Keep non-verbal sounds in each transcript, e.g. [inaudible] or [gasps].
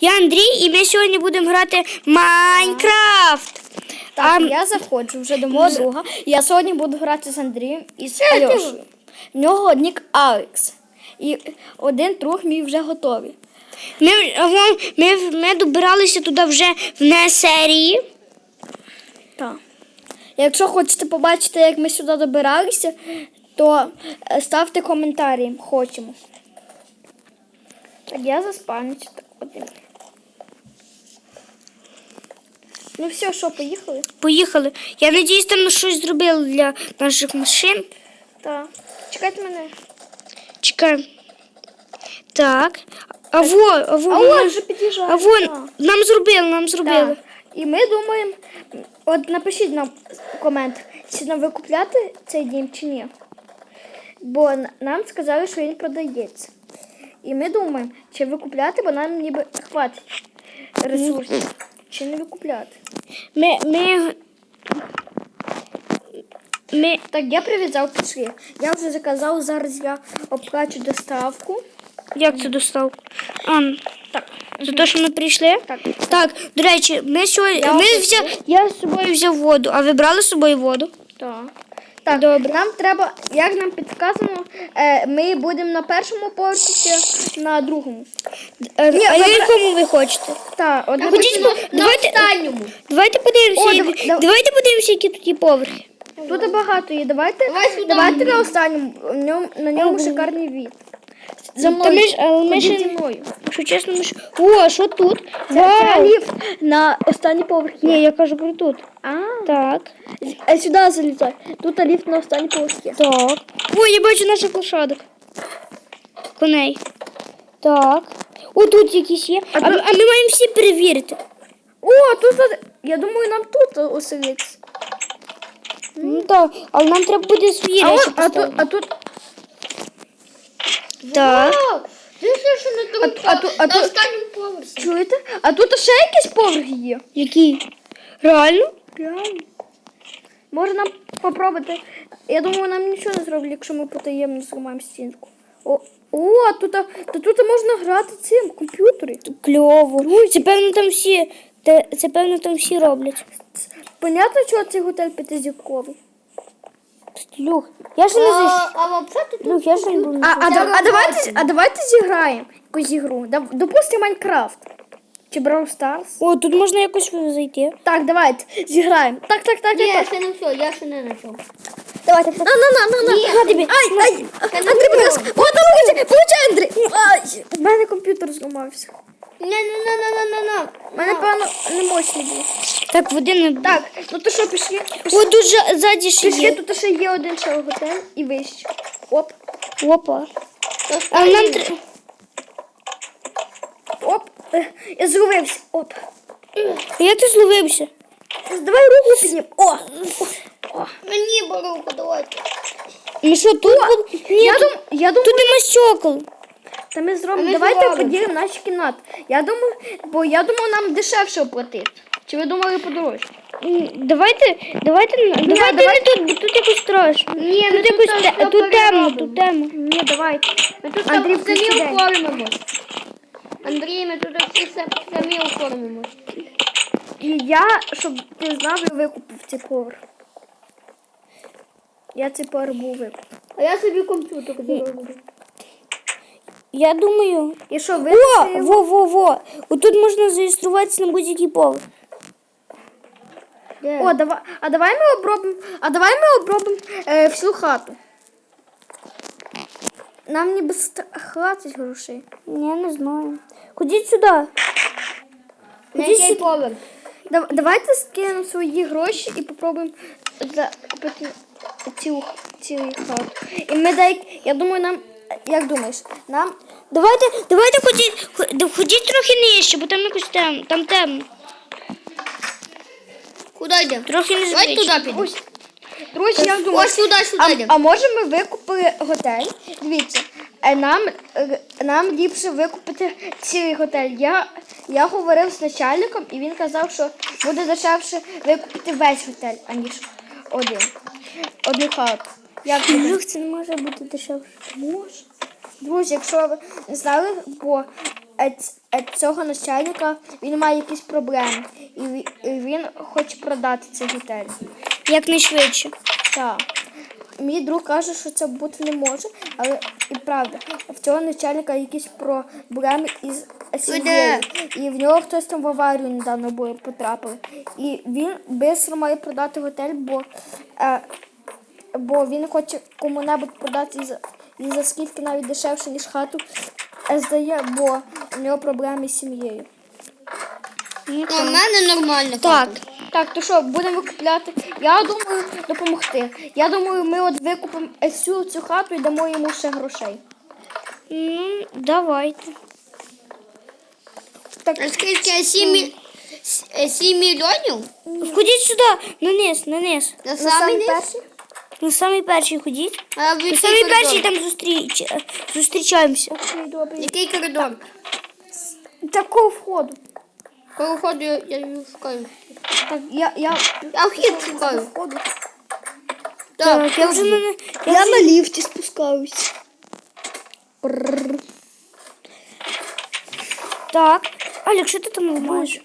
Я Андрій, і ми сьогодні будемо грати Майнкрафт. Так, А- я заходжу вже до мого друга. Я сьогодні буду грати з Андрієм і з Альошею. В нього нік Алекс. І один друг мій вже готовий. Ми, ми, ми добиралися туди вже в не серії. Так. Якщо хочете побачити, як ми сюди добиралися, то е, ставте коментарі. Хочемо. Так, я один. Ну все, що, поїхали? Поїхали. Я надіюсь, там щось зробили для наших машин. Так. Чекайте мене. Чекаємо. Так. А во, а во, А от вже під'їжджає. а вон, Так. нам зробили, нам зробили. Так. І ми думаємо, от напишіть нам комент, чи нам викупляти цей дім чи ні. Бо н- нам сказали, що він продається. І ми думаємо, чи викупляти, бо нам ніби хватить ресурсів. Чи не викупляти. Ми, ми, ми, Так, я прив'язав пішли. Я вже заказав, зараз я оплачу доставку. як це доставку? А, Так. за те, що ми прийшли? Так. Так, до речі, ми сьогодні. Я ми взя... Я з собою взяв воду, а ви брали з собою воду? Так. Так, Добре. нам треба, як нам підказано, е, ми будемо на першому поверсі чи на другому. Е, Ні, а на якому ви хочете? Так, от напишіть- бо- давайте, останньому. давайте подивимося. О, дав- дав- Давайте подивимося, які тут є поверхи. Тут багато є. Давайте, Давай сюди. давайте на останньому. В ньому, на ньому шикарний від. За Та мною. ми ж- але ми ще-. Якщо чесно, ми ж. О, а що тут? Вау! ліфт на останній поверх. Ні, я кажу про тут. А, Так. е, сюди залізай. Тут ліфт на останній поверх є. Так. О, я бачу наших лошадок. Коней. Так. О, тут якісь є. А, а ми маємо всі перевірити. О, тут, я думаю, нам тут оселиться. Ну так, але нам треба буде свої А, речі от, а, тут, поставити. а тут, Так. О, ти що на тому А- а а на останньому поверсі. чуєте? А тут ще якийсь поверх є. Які? Реально? Реально. Може нам попробувати. Я думаю, нам нічого не зроблять, якщо ми потаємно зламаємо стінку. О, о тут, а- та тут можна грати цим в комп'ютері. Кльово. Це певно там всі. Це, це певно там всі роблять. Понятно, чого цей готель п'ятизірковий? Люх, я ще не зайшов. А, а взагалі тут Люх, я ще не був. А, а, да- а, давайте, а давайте зіграємо якусь ігру. Дав- Допустимо Майнкрафт. Чи Brawl Stars. О, тут можна якось зайти. Так, давайте зіграємо. Так, так, так, Ні, так. ще не все, я ще не знайшов. Давайте. На, на, на, на, на. Ні. На тобі. Ай, ай. Андрій, будь ласка. О, там получай, получай, Андрій. Ай, у мене комп'ютер зламався. Не, не, не, не, не, не. У мене, певно, не мощний був. Так, води не. Так, ну то що, пішли? О, тут же ззаді ще Пішли, є. тут ще є один ще готель і вище. Оп, Опа. А нам останній. оп. Е, Я зловився. Оп. Як ти зловився? Давай руку піднім. О! Мені боруку давайте. Ну що, тут? буде? Ні, Я, тут, дум, я думаю, тут нема стекол. та ми зробимо. Ми Давайте зробимо. поділимо наші кімнати. Я думаю, бо я думаю, нам дешевше оплатити. Чи ви думали подорожче? Давайте, давайте, давайте давай- не тут, бо тут якось страшно. Ні, тут тут якось те- тут темно, тут темно. Ні, давайте. Ми тут Андрій, самі включи оформимо. Андрій, ми тут всі са- самі оформимо. І я, щоб ти знав, я викупив цей поверх. Я цей поверх був викупив. А я собі комп'ютер зроблю. Я думаю. І що, ви? О, во, во, во. Отут можна зареєструватися на будь-який поверх. Де? О, давай, а давай ми обробимо, а давай ми обробимо е, всю хату. Нам ніби хватить грошей. Я не знаю. Ходіть сюди. На Ходіть який сюди. поверх? Дав- Давайте скинемо свої гроші і попробуємо закупити цю, цілу хату. І ми дай, я думаю, нам, як думаєш, нам Давайте, давайте ходіть, хо- ходіть трохи нижче, бо там якось темно. Там темно. Куди йдемо? Трохи не Давай туди підемо. ось, друзі, як думаєш, Ось сюди, сюди а, йдемо. а може ми викупили готель? Дивіться, е, нам, е, нам ліпше викупити цілий готель. Я, я говорив з начальником, і він казав, що буде дешевше викупити весь готель, аніж один. Одну хату. Як? Люх, це не може бути дешевше. Може. Друзі, якщо ви не знали, бо цього начальника він має якісь проблеми. І він хоче продати цей готель. Якнайшвидше. Так. Мій друг каже, що це бути не може, але і правда, в цього начальника якісь проблеми із сім'єю. І в нього хтось там в аварію недавно було потрапив. І він швидко має продати готель, бо, е, бо він хоче кому-небудь продати і за, і за скільки навіть дешевше, ніж хату е, здає, бо у нього проблеми з сім'єю. Ну, у мене нормально. Так. Так, то що, будемо викупляти? Я думаю, допомогти. Я думаю, ми от викупимо всю цю хату і дамо йому ще грошей. Ну, давайте. Так, А скільки 7, міль... 7 мільйонів? Ходіть сюди, на низ, на низ. На самий самий низ? перший? На самий перший ходіть. А в На який самий коридор? перший там зустріч... зустрічаємося. Окей, добре. Який коридор? Такого входу. Коли входу я, я її шукаю. Так, я, я, Я вхід шукаю. входу. Так, я вже на... Я, Я вже... на ліфті спускаюсь. Так. Алік, що ти там ламаєш?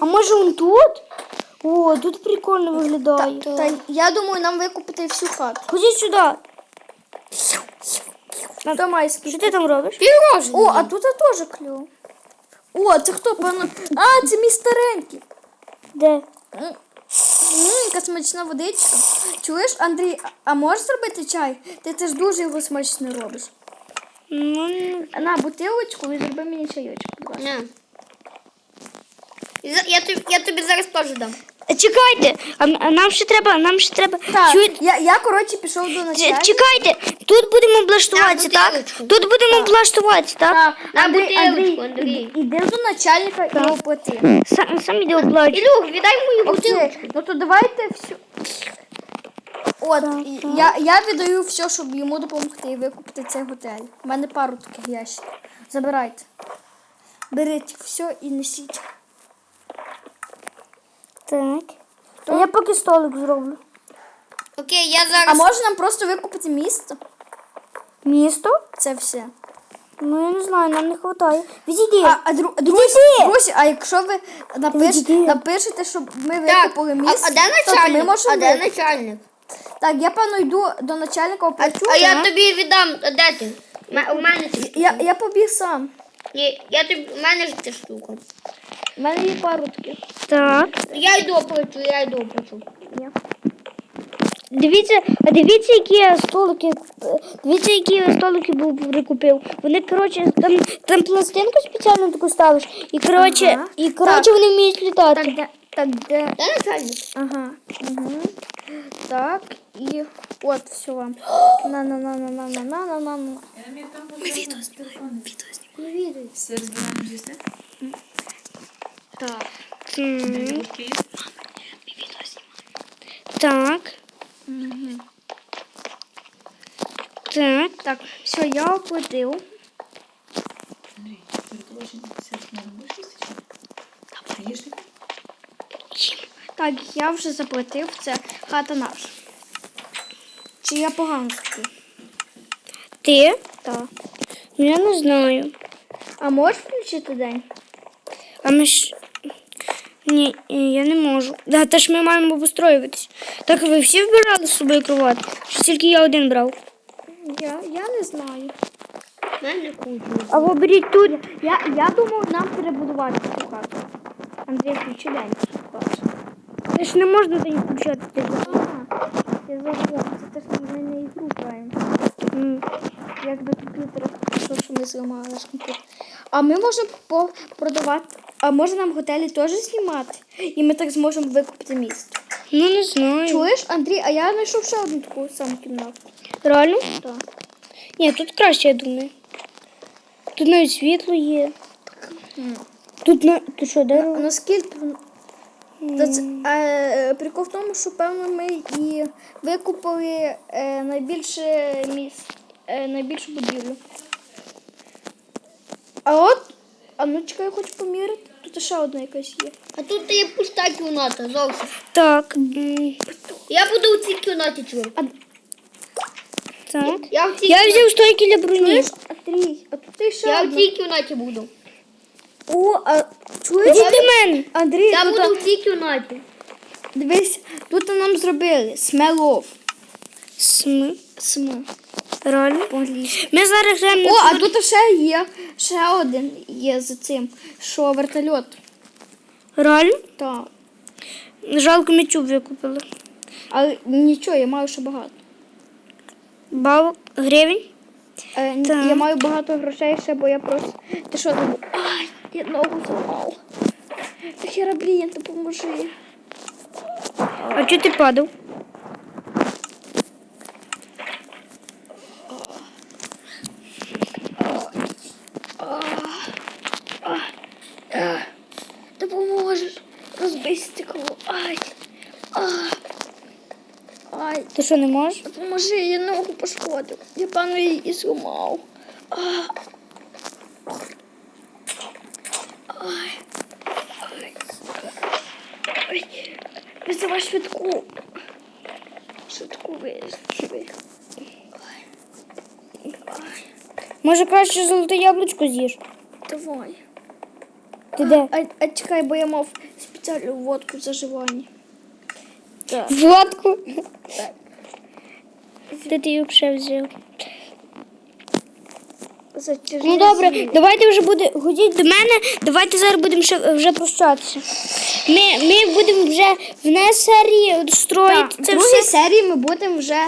А може он тут? О, тут прикольно виглядає. Та я думаю, нам викупити всю хату. Ходіть сюди. Хто має Що ти там робиш? Пірожні. О, а тут теж кльово. О, це хто, певно? А, це мій старенький. Де? М, яка смачна водичка. Чуєш, Андрій, а- можеш зробити чай? Ти теж дуже його смачно робиш. Ну. На бутилочку і зроби мені чайочок, будь ласка. Не. Я тобі, я тобі зараз теж дам. Чекайте, а, а нам ще треба, нам ще треба. Так, Чуєте? я, я коротше, пішов до Ч- начальника. Чекайте, тут будемо облаштуватися, Так, так? бутилочку. Тут будемо облаштуватися, так? На Андрій, бутилочку, Андрій, Андрій. іди до начальника і оплати. Сам, сам іде оплачу. Ілюх, віддай мою бутилку. Окей, ну то давайте все. От, і я, я віддаю все, щоб йому допомогти і викупити цей готель. У мене пару таких ящиків. Забирайте. Беріть все і несіть. Так. А я поки столик зроблю. Окей, я А зараз. може нам просто викупити місто? Місто? Це все. Ну, я не знаю, нам не вистачає. Відійди. А, а дру, друзі, Відійди. друзі, а якщо ви напиш, Відійди. напишете, щоб ми викупили а, місто, а де то ми начальник? можемо А де викупити. начальник? Так, я певно йду до начальника А, оплачу. а я тобі віддам, а де ти? М- У мене ця я, я побіг сам. Ні, я тобі, у мене ж ця штука. У мене є пару таких. Так. Я йду оплачу, я йду оплачу. Дивіться, а дивіться, які я столики. е, Дивіться, які я столики був прикупив. Вони, коротше, там, там пластинку спеціально таку ставиш. І коротше, Ага. і коротше вони вміють літати. Так, де, так, де? Де начальник? Ага. Угу. Так, і от [gasps] все вам. На на на на на на на на на на. Все розбираємо з'їсти? Так. М, Окей. Так. Так. Так, все, я оплатив. Андрій, не? Так, я вже заплатив, це хата наша. Чи я погано сказав? Ти? Так. Ну я не знаю. А можеш включити день? А ми ж. Ні, я не можу. Да, та ж ми маємо обустроюватись. Так ви всі вбирали з собою кровать? Чи тільки я один брав? Я, я не знаю. У мене кучу. А ви беріть тут. Я, я думав нам перебудувати цю хату. Андрій, включи день. Це ж не можна тоді включати. А, я забула, це теж ми не ігру граємо. М. Як до комп'ютера, що ми зламали наш комп'ютер. А ми можемо по- продавати, а може нам готелі теж знімати? І ми так зможемо викупити місто. Ну не знаю. Чуєш, Андрій, а я знайшов ще одну таку саму кімнату. Реально? Так. Ні, тут краще, я думаю. Тут навіть світло є. Тут на. Тут що, дерево? Наскільки. Та це, е, прикол в тому, що певно ми і викупили е, найбільше місць, е, найбільшу будівлю. А от, а ну чекай, я хочу поміряти. Тут ще одна якась є. А тут є пуста кімната зовсім. Так. Я буду у цій кімнаті чув. Так. Я в цій Я взяв стойки для броні. А ти тут ще Я в одна. цій кімнаті буду. О, а чуєш? Іди до мене. Андрій, Я буду в цій кімнаті. дивись, тут нам зробили смелов. Сми. См. Реально? Ми зараз граємо О, а тут ще є, ще один є за цим, що вертольот. Реально? Так. Жалко, ми чуб викупили. Але нічого, я маю ще багато. Бабок, гривень. Е, ні, Так. Я маю багато грошей ще, бо я просто. Ти що забув? Ай, я ногу зламав. Та хераблін, допоможи. А чого ти падав? Розбий стекло. Ай. Ай, Ти що не можеш? допоможи, я ногу пошкодив. Я певно її і зламав. Ай. Ай. Ай. Визивай швидку. Швидку визви. Може краще золоте яблучко з'їш? Давай. Ти де? А, а чекай, бо я мав спеціальну водку в. Так. Водку. Так. Де ти її взагалі взяв? Затяжи Ну добре, давайте вже буде ходіть до мене. Давайте зараз будемо ще вже прощатися. Ми, ми будемо вже в не серії строїти Так, це в другій все. серії ми будемо вже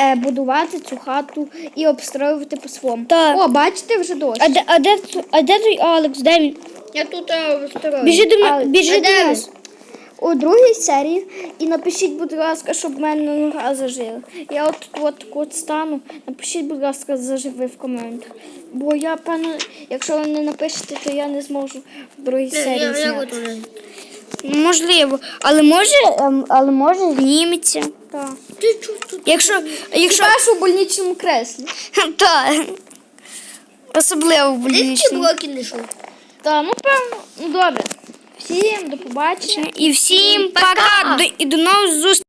е, будувати цю хату і обстроювати по-своєму. Так. О, бачите вже дощ. А де, а де, а де той Алекс? Де він? Я тут е, стараюсь. Біжи до, м- Алекс, біжи до де нас. У другій серії і напишіть, будь ласка, щоб в мене нога зажила. Я от от, от стану. Напишіть, будь ласка, заживи в коментах. Бо я певно, якщо ви не напишете, то я не зможу в другій серії Я, я зняти. готова. Можливо. Але може, ем, але може зніметься. Так. Ти чого тут? Якщо, якщо... Що в больничному креслі. [laughs] Так. Особливо в Ти ці блоки не йшов. Так, ну певно. Ну добре. Всім до побачення. І всім пока. До- І до нових зустрічей.